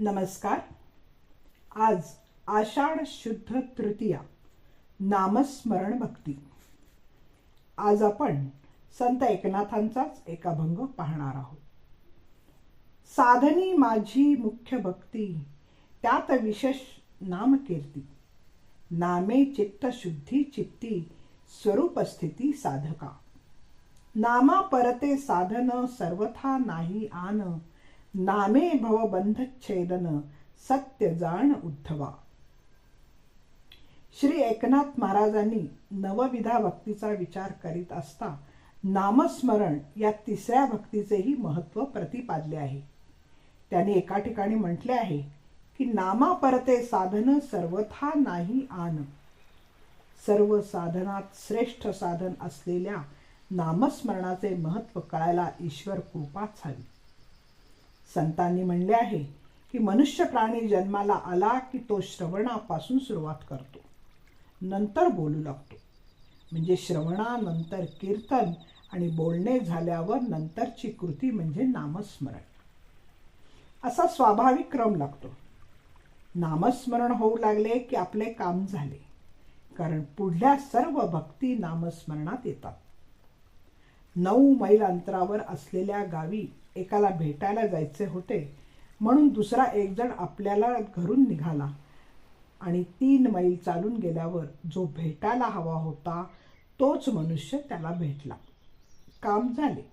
नमस्कार. आज आषाढ शुद्ध तृतीया नामस्मरण भक्ती. आज आपण संत एकनाथांचाच एक अभंग पाहणार आहोत. साधनी माझी मुख्य भक्ती त्यात विशेष नामकीर्ती. नामे चित्त शुद्धी चित्ती स्वरूपस्थिती साधका. नामा परते साधन सर्वथा नाही आन नामे भवबंध छेदन सत्य जाण उद्धवा. श्री एकनाथ महाराजांनी नवविधा भक्तीचा विचार करीत असता नामस्मरण या तिसऱ्या भक्तीचेही महत्त्व प्रतिपादले आहे. त्यांनी एका ठिकाणी म्हटले आहे की नामा परते साधन सर्वथा नाही आन. सर्व साधनात श्रेष्ठ साधन असलेल्या नामस्मरणाचे महत्त्व कळायला ईश्वर कृपाच हवी. संतांनी म्हणले आहे की मनुष्य प्राणी जन्माला आला की तो श्रवणापासून सुरुवात करतो. नंतर बोलू लागतो. म्हणजे श्रवणानंतर कीर्तन आणि बोलणे झाल्यावर नंतरची कृती म्हणजे नामस्मरण. असा स्वाभाविक क्रम लागतो. नामस्मरण होऊ लागले की आपले काम झाले. कारण पुढल्या सर्व भक्ती नामस्मरणात येतात. नऊ मैल अंतरावर असलेल्या गावी एकाला भेटायला जायचे होते. म्हणून दुसरा एकजण आपल्याला घरून निघाला आणि तीन मैल चालून गेल्यावर जो भेटायला हवा होता तोच मनुष्य त्याला भेटला. काम झाले.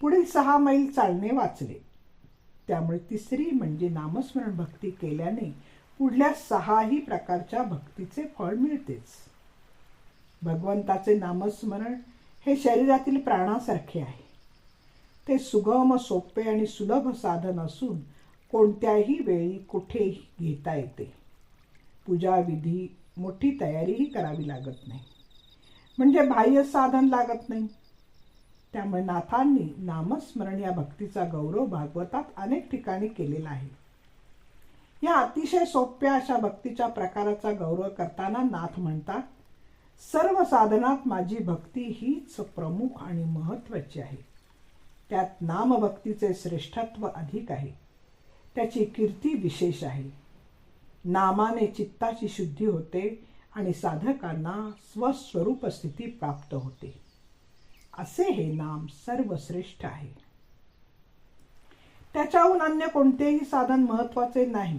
पुढील सहा मैल चालणे वाचले. त्यामुळे तिसरी म्हणजे नामस्मरण भक्ती केल्याने पुढल्या सहाही प्रकारच्या भक्तीचे फळ मिळतेच. भगवंताचे नामस्मरण हे शरीरातील प्राणासारखे आहे. ते सुगम सोपे आणि सुलभ साधन असून कोणत्याही वेळी कुठेही घेता येते. पूजा विधी मोठी तयारीही करावी लागत नाही. म्हणजे बाह्य साधन लागत नाही. त्यामुळे नाथांनी नामस्मरण या भक्तीचा गौरव भागवतात अनेक ठिकाणी केलेला आहे. या अतिशय सोप्या अशा भक्तीच्या प्रकाराचा गौरव करताना नाथ म्हणतात सर्व साधनात माझी भक्ती हीच प्रमुख आणि महत्वाची आहे. त्यात नामभक्तीचे श्रेष्ठत्व अधिक आहे. त्याची कीर्ती विशेष आहे. नामाने चित्ताची शुद्धी होते आणि साधकांना स्वस्वरूप स्थिती प्राप्त होते. असे हे नाम सर्वश्रेष्ठ आहे. त्याच्याहून अन्य कोणतेही साधन महत्त्वाचे नाही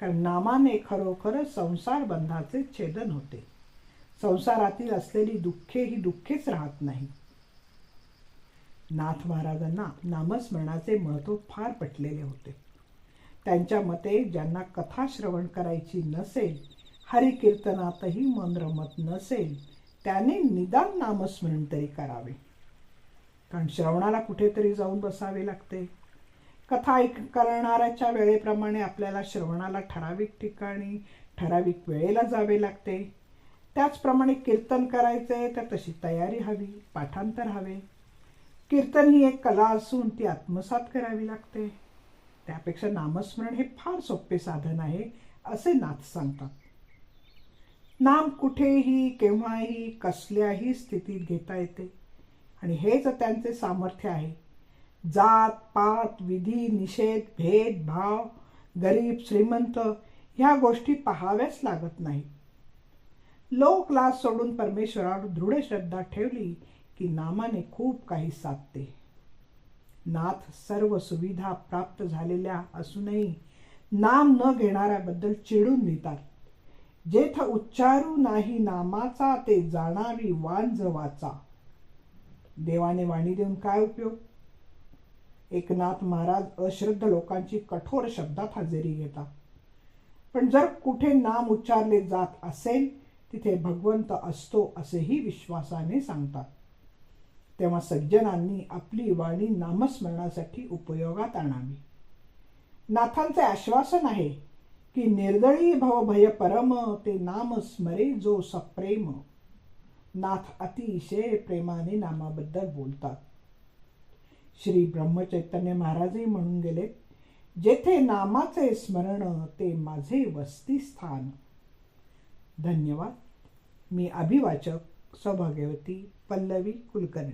कारण नामाने खरोखर संसार बंधाचे छेदन होते. संसारातील असलेली दुःखे ही दुःखेच राहत नाही. नाथ महाराजांना नामस्मरणाचे महत्त्व फार पटलेले होते. त्यांच्या मते ज्यांना कथा श्रवण करायची नसेल हरिकीर्तनातही मन रमत नसेल त्याने निदान नामस्मरण तरी करावे. कारण श्रवणाला कुठेतरी जाऊन बसावे लागते. कथा ऐक करणाऱ्याच्या वेळेप्रमाणे आपल्याला श्रवणाला ठराविक ठिकाणी ठराविक वेळेला जावे लागते. त्याचप्रमाणे कीर्तन करायचं आहे तर तशी तयारी हवी पाठांतर हवे. कीर्तन ही एक कला असून ती आत्मसात करावी लागते. त्यापेक्षा नामस्मरण हे फार सोपे साधन आहे असे नाथ सांगतात. नाम कुठेही केव्हाही कसल्याही स्थितीत घेता येते. आणि हेच त्यांचे सामर्थ्य आहे. जात पात विधी निषेध भेदभाव गरीब श्रीमंत ह्या गोष्टी पाहाव्याच लागत नाही लो क्लास सोडून परमेश्वरावर दृढ श्रद्धा ठेवली की नामाने खूप काही साधते. नाथ सर्व सुविधा प्राप्त झालेल्या असूनही नाम न घेणाऱ्याबद्दल चिडून लिहितात जेथ उच्चारू नाही नामाचा ते जाणारी वांज वाचा देवाने वाणी देऊन काय उपयोग? एकनाथ महाराज अश्रद्ध लोकांची कठोर शब्दात हजेरी घेतात. पण जर कुठे नाम उच्चारले जात असेल तिथे भगवंत असतो असेही विश्वासाने सांगतात. तेव्हा सज्जनांनी आपली वाणी नामस्मरणासाठी उपयोगात आणावी. नाथांचे आश्वासन आहे की निर्दळी भव भय परम ते नाम स्मरे जो सप्रेम. नाथ अतिशय प्रेमाने नामाबद्दल बोलतात. श्री ब्रह्मचैतन्य महाराजही म्हणून गेले जेथे नामाचे स्मरण ते माझे वस्तीस्थान. धन्यवाद. मी अभिवाचक सौभाग्यवती पल्लवी कुलकर्णी.